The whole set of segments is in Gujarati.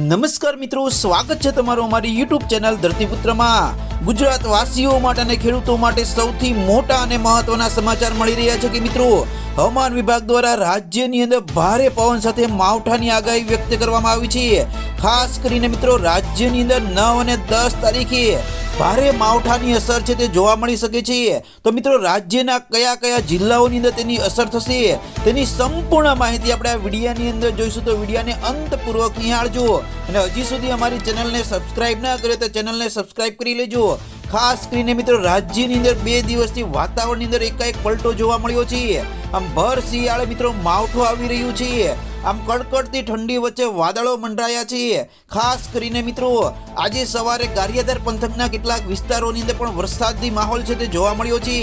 નમસ્કાર મિત્રો, સ્વાગત છે તમારું અમારી યુટ્યુબ ચેનલ ધરતીપુત્રમાં. ગુજરાત વાસીઓ માટે અને ખેડૂતો માટે સૌથી મોટા અને મહત્વના સમાચાર મળી રહ્યા છે કે મિત્રો, હવામાન વિભાગ દ્વારા રાજ્યની અંદર ભારે પવન સાથે માવઠાની આગાહી વ્યક્ત કરવામાં આવી છે. ખાસ કરીને મિત્રો રાજ્યની અંદર નવ અને દસ તારીખે ભારે માવઠાની અસર છે તે જોવા મળી શકે છે. તો મિત્રો રાજ્યના કયા કયા જિલ્લાઓની અંદર તેની અસર થશે તેની સંપૂર્ણ માહિતી આપણે આ વિડીયાની અંદર જોઈશું. તો વિડીયાને અંતપૂર્વક નિહાળજો અને હજી સુધી અમારી ચેનલને સબસ્ક્રાઇબ ના કરે તો ચેનલને સબસ્ક્રાઇબ કરી લેજો. ખાસ કરીને મિત્રો રાજ્યની અંદર બે દિવસથી વાતાવરણની અંદર એકાએક પલટો જોવા મળ્યો છે. આમ ભર શિયાળે મિત્રો માવઠું આવી રહ્યું છે. આમ કડકડતી ઠંડી વચ્ચે વાદળો મંડરાયા છે. ખાસ કરીને મિત્રો આજે સવારે ગારિયાધાર પંથકના કેટલાક વિસ્તારોની અંદર પણ વરસાદની માહોલ છે તે જોવા મળ્યો છે.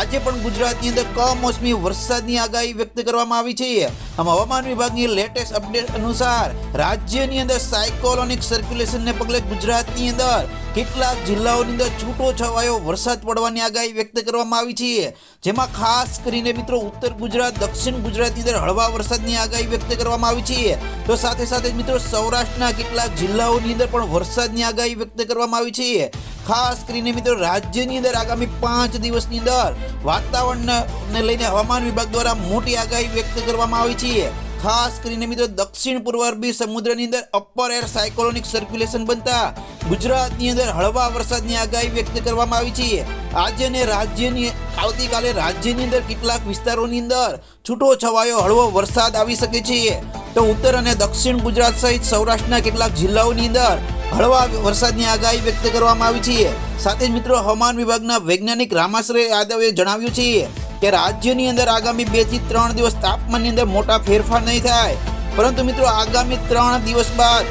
આજે પણ ગુજરાતની અંદર કમોસમી વરસાદની આગાહી વ્યક્ત કરવામાં આવી છે. આમ હવામાન વિભાગની લેટેસ્ટ અપડેટ અનુસાર રાજ્યની અંદર સાયકોલોનિક સર્ક્યુલેશનને પગલે ગુજરાતની અંદર કેટલાક જિલ્લાઓની અંદર છૂટો છવાયો વરસાદ પડવાની આગાહી વ્યક્ત કરવામાં આવી છે. જેમાં ખાસ કરીને મિત્રો ઉત્તર ગુજરાત, દક્ષિણ ગુજરાતની અંદર હળવા વરસાદની આગાહી વ્યક્ત કરવામાં આવી છે. તો સાથે સાથે મિત્રો સૌરાષ્ટ્રના કેટલાક જિલ્લાઓની અંદર પણ વરસાદની આગાહી વ્યક્ત કરવામાં આવી છે. ખાસ કરીને મિત્રો રાજ્યની અંદર આગામી પાંચ દિવસની અંદર વાતાવરણને લઈને હવામાન વિભાગ દ્વારા મોટી આગાહી વ્યક્ત કરવામાં આવી છે. ખાસ કરીને મિત્રો દક્ષિણ પૂર્વ અરબી સમુદ્રની અંદર અપર એર સાયકોલોનિક સર્ક્યુલેશન બનતા ગુજરાતની અંદર હળવા વરસાદની આગાહી વ્યક્ત કરવામાં આવી છે. આજે અને રાજ્યની આવતીકાલે રાજ્યની અંદર કેટલાક વિસ્તારોની અંદર છૂટો છવાયો હળવો વરસાદ આવી શકે છે. તો ઉત્તર અને દક્ષિણ ગુજરાત સહિત સૌરાષ્ટ્રના કેટલાક જિલ્લાઓની અંદર હળવા વરસાદની આગાહી વ્યક્ત કરવામાં આવી છે. સાથે જ મિત્રો, હવામાન વિભાગના વૈજ્ઞાનિક રામાશ્રય યાદવે જણાવ્યું છે કે રાજ્યની અંદર આગામી બેથી ત્રણ દિવસ તાપમાનની અંદર મોટા ફેરફાર નહીં થાય. પરંતુ મિત્રો, આગામી ત્રણ દિવસ બાદ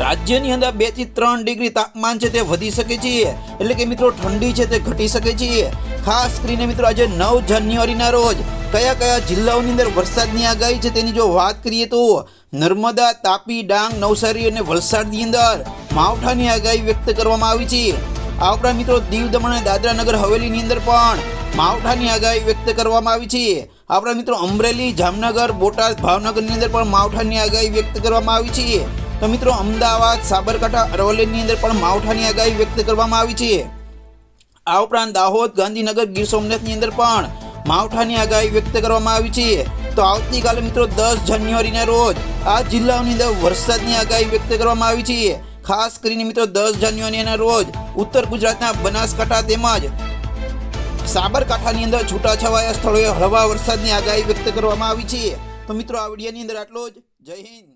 રાજ્યની અંદર બેથી ત્રણ ડિગ્રી તાપમાન છે તે વધી શકે છે. એટલે કે મિત્રો ઠંડી છે તે ઘટી શકે છે. ખાસ કરીને મિત્રો આજે નવ જાન્યુઆરીના રોજ કયા કયા જિલ્લાઓની અંદર વરસાદની આગાહી છે તેની જો વાત કરીએ તો નર્મદા, તાપી, ડાંગ, નવસારી અને વલસાડની અંદર માવઠાની આગાહી વ્યક્ત કરવામાં આવી છે. આ ઉપરાંત મિત્રો દીવ દમણ અને દાદરા નગર હવેલીની અંદર પણ માવઠાની આગાહી વ્યક્ત કરવામાં આવી છે. આપણા મિત્રો અમરેલી, જામનગર, બોટાદ, ભાવનગરની અંદર પણ માવઠાની આગાહી વ્યક્ત કરવામાં આવી છે. તો મિત્રો, અમદાવાદ, સાબરકાંઠા, અરવલ્લીની અંદર પણ માવઠાની આગાહી વ્યક્ત કરવામાં આવી છે. આ ઉપરાંત દાહોદ, ગાંધીનગર, ગીર સોમનાથની અંદર પણ માવઠાની આગાહી વ્યક્ત કરવામાં આવી છે. તો આવતીકાલે મિત્રો, દસ જાન્યુઆરીના રોજ આ જિલ્લાઓની અંદર વરસાદની આગાહી વ્યક્ત કરવામાં આવી છે. ખાસ કરીને મિત્રો, દસ જાન્યુઆરીના રોજ ઉત્તર ગુજરાતના બનાસકાંઠા તેમજ સાબરકાંઠાની અંદર છૂટાછવાયા સ્થળોએ હળવા વરસાદની આગાહી વ્યક્ત કરવામાં આવી છે. તો મિત્રો, આ વિડીયોની અંદર આટલો જ. જય હિન્દ.